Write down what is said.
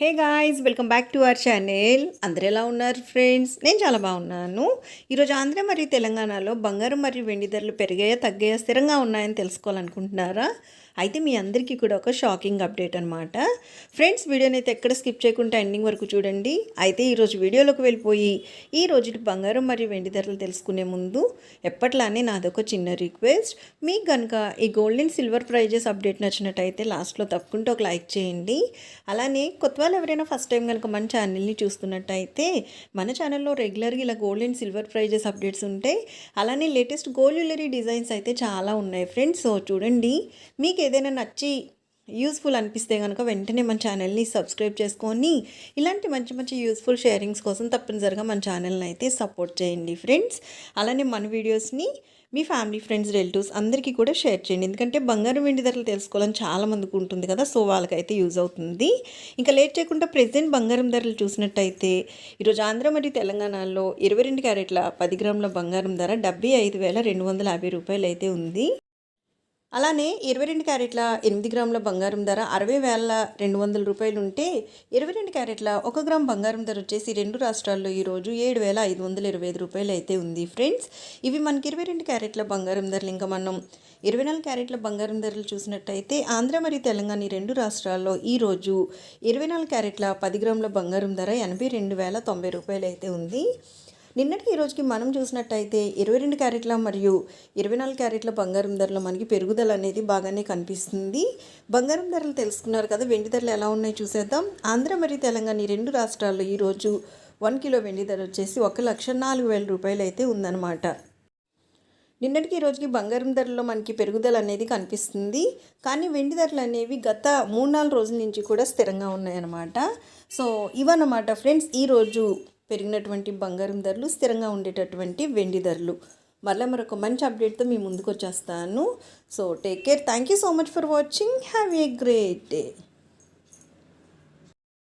Hey guys welcome back to our channel అందరు ఎలా ఉన్నారు ఫ్రెండ్స్ నేను చాలా బాగున్నాను. ఈరోజు ఆంధ్ర మరియు తెలంగాణలో బంగారం మరియు వెండి ధరలు పెరిగాయా తగ్గాయా స్థిరంగా ఉన్నాయని తెలుసుకోవాలనుకుంటున్నారా? అయితే మీ అందరికీ కూడా ఒక షాకింగ్ అప్డేట్ అనమాట ఫ్రెండ్స్ వీడియోని అయితే ఎక్కడ స్కిప్ చేయకుండా ఎండింగ్ వరకు చూడండి. అయితే ఈరోజు వీడియోలోకి వెళ్ళిపోయి ఈ రోజు బంగారం మరియు వెండి ధరలు తెలుసుకునే ముందు ఎప్పట్లానే నాదొక చిన్న రిక్వెస్ట్ మీకు కనుక ఈ gold and silver prizes update నచ్చినట్టయితే లాస్ట్లో తప్పకుండా ఒక లైక్ చేయండి. అలానే కొత్త వాళ్ళు ఎవరైనా ఫస్ట్ టైం కనుక మన ఛానల్ని చూస్తున్నట్టయితే మన ఛానల్లో రెగ్యులర్గా ఇలా gold and silver prizes updates ఉంటాయి అలానే లేటెస్ట్ గోల్డ్ జ్యువెలరీ డిజైన్స్ అయితే చాలా ఉన్నాయి. ఫ్రెండ్స్ సో చూడండి మీకు ఏదైనా నచ్చి యూస్ఫుల్ అనిపిస్తే కనుక వెంటనే మన ఛానల్ని సబ్స్క్రైబ్ చేసుకొని ఇలాంటి మంచి మంచి యూస్ఫుల్ షేరింగ్స్ కోసం తప్పనిసరిగా మన ఛానల్ని అయితే సపోర్ట్ చేయండి ఫ్రెండ్స్. అలానే మన వీడియోస్ని మీ ఫ్యామిలీ ఫ్రెండ్స్ రిలేటివ్స్ అందరికీ కూడా షేర్ చేయండి. ఎందుకంటే బంగారం వెండి ధరలు తెలుసుకోవాలని చాలా మందికి ఉంటుంది కదా సో వాళ్ళకైతే యూజ్ అవుతుంది. ఇంకా లేట్ చేయకుండా ప్రెసెంట్ బంగారం ధరలు చూసినట్టయితే ఈరోజు ఆంధ్ర మరియు తెలంగాణలో ఇరవై రెండు క్యారెట్ల పది గ్రాముల బంగారం ధర డెబ్బై ఐదు వేల రెండు వందల యాభై రూపాయలు అయితే ఉంది. అలానే ఇరవై రెండు క్యారెట్ల ఎనిమిది గ్రాముల బంగారం ధర అరవై వేల రెండు వందల రూపాయలు ఉంటే ఇరవై రెండు క్యారెట్ల ఒక గ్రామ్ బంగారం ధర వచ్చేసి రెండు రాష్ట్రాల్లో ఈరోజు ఏడు వేల ఐదు వందల ఇరవై ఐదు రూపాయలు అయితే ఉంది. ఫ్రెండ్స్ ఇవి మనకి ఇరవై రెండు క్యారెట్ల బంగారం ధరలు ఇంకా మనం ఇరవై నాలుగు క్యారెట్ల బంగారం ధరలు చూసినట్టయితే ఆంధ్ర మరియు తెలంగాణ ఈ రెండు రాష్ట్రాల్లో ఈరోజు ఇరవై నాలుగు క్యారెట్ల పది గ్రాముల బంగారం ధర ఎనభై రెండు వేల తొంభై రూపాయలు అయితే ఉంది. నిన్నటికి ఈ రోజుకి మనం చూసినట్టయితే ఇరవై రెండు క్యారెట్ల మరియు ఇరవై నాలుగు క్యారెట్ల బంగారం ధరలు మనకి పెరుగుదల అనేది బాగానే కనిపిస్తుంది. బంగారం ధరలు తెలుసుకున్నారు కదా వెండి ధరలు ఎలా ఉన్నాయి చూసేద్దాం. ఆంధ్ర మరియు తెలంగాణ ఈ రెండు రాష్ట్రాల్లో ఈరోజు వన్ కిలో వెండి ధర వచ్చేసి ఒక లక్ష నాలుగు వేల రూపాయలు అయితే ఉందన్నమాట. నిన్నటికి ఈ రోజుకి బంగారం ధరలో మనకి పెరుగుదల అనేది కనిపిస్తుంది. కానీ వెండి ధరలు అనేవి గత మూడు నాలుగు రోజుల నుంచి కూడా స్థిరంగా ఉన్నాయన్నమాట. సో ఇవన్నమాట ఫ్రెండ్స్ ఈరోజు పెరిగినటువంటి బంగారం ధరలు స్థిరంగా ఉండేటటువంటి వెండి ధరలు. మళ్ళీ మరొక మంచి అప్డేట్తో మీ ముందుకు వచ్చేస్తాను. So take care thank you so much for watching have a great day